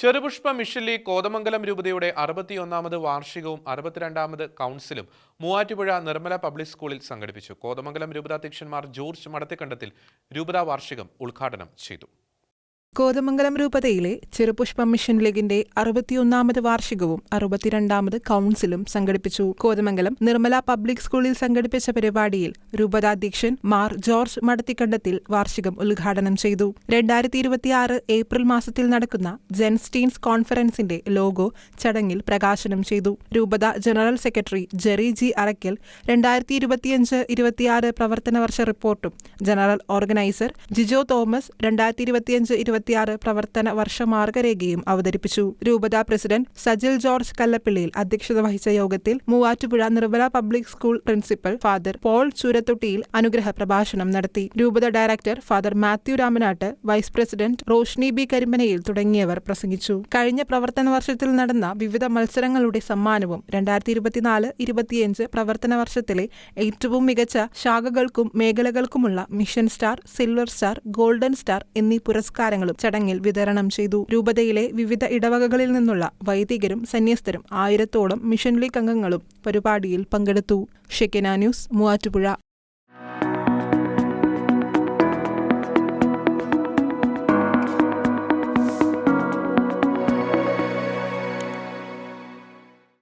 ചെറുപുഷ്പ മിഷലി കോതമംഗലം രൂപതയുടെ അറുപത്തിയൊന്നാമത് വാർഷികവും അറുപത്തിരണ്ടാമത് കൗൺസിലും മൂവാറ്റുപുഴ നിർമ്മല പബ്ലിക് സ്കൂളിൽ സംഘടിപ്പിച്ചു. കോതമംഗലം രൂപതാധ്യക്ഷന്മാർ ജോർജ് മടത്തിക്കണ്ടത്തിൽ രൂപതാ വാർഷികം ഉദ്ഘാടനം ചെയ്തു. കോതമംഗലം രൂപതയിലെ ചെറുപുഷ്പ മിഷൻ ലീഗിന്റെ അറുപത്തിയൊന്നാമത് വാർഷികവും അറുപത്തിരണ്ടാമത് കൗൺസിലും സംഘടിപ്പിച്ചു. കോതമംഗലം നിർമ്മല പബ്ലിക് സ്കൂളിൽ സംഘടിപ്പിച്ച പരിപാടിയിൽ രൂപതാധ്യക്ഷൻ മാർ ജോർജ് മടത്തിക്കണ്ടത്തിൽ വാർഷികം ഉദ്ഘാടനം ചെയ്തു. രണ്ടായിരത്തി ഇരുപത്തിയാറ് ഏപ്രിൽ മാസത്തിൽ നടക്കുന്ന ജെൻസ്റ്റീൻസ് കോൺഫറൻസിന്റെ ലോഗോ ചടങ്ങിൽ പ്രകാശനം ചെയ്തു. രൂപത general secretary Jerry G Arakkal രണ്ടായിരത്തി ഇരുപത്തിയഞ്ച് ഇരുപത്തിയാറ് പ്രവർത്തന വർഷ റിപ്പോർട്ടും ജനറൽ ഓർഗനൈസർ ജിജോ തോമസ് രണ്ടായിരത്തി ഇരുപത്തിയഞ്ച് ഇരുപത്തിയാറ് പ്രവർത്തന വർഷ മാർഗരേഖയും അവതരിപ്പിച്ചു. രൂപത പ്രസിഡന്റ് സജിൽ ജോർജ് കല്ലപ്പിള്ളിയിൽ അധ്യക്ഷത വഹിച്ച യോഗത്തിൽ Muvattupuzha Nirmala public school principal father Paul Choorathottiyil അനുഗ്രഹ പ്രഭാഷണം നടത്തി. രൂപത director father Mathew Ramanatt vice president Roshni B Karimanayil തുടങ്ങിയവർ പ്രസംഗിച്ചു. കഴിഞ്ഞ പ്രവർത്തന വർഷത്തിൽ നടന്ന വിവിധ മത്സരങ്ങളുടെ സമ്മാനവും രണ്ടായിരത്തി ഇരുപത്തിനാല് ഇരുപത്തിയഞ്ച് പ്രവർത്തന വർഷത്തിലെ ഏറ്റവും മികച്ച ശാഖകൾക്കും മേഖലകൾക്കുമുള്ള mission star silver star golden star എന്നീ പുരസ്കാരങ്ങളും ചടങ്ങിൽ വിതരണം ചെയ്തു. രൂപതയിലെ വിവിധ ഇടവകകളിൽ നിന്നുള്ള വൈദികരും സന്യസ്തരും ആയിരത്തോളം മിഷൻ ലീഗ് അംഗങ്ങളും പരിപാടിയിൽ പങ്കെടുത്തു. Shekinah news Muvattupuzha.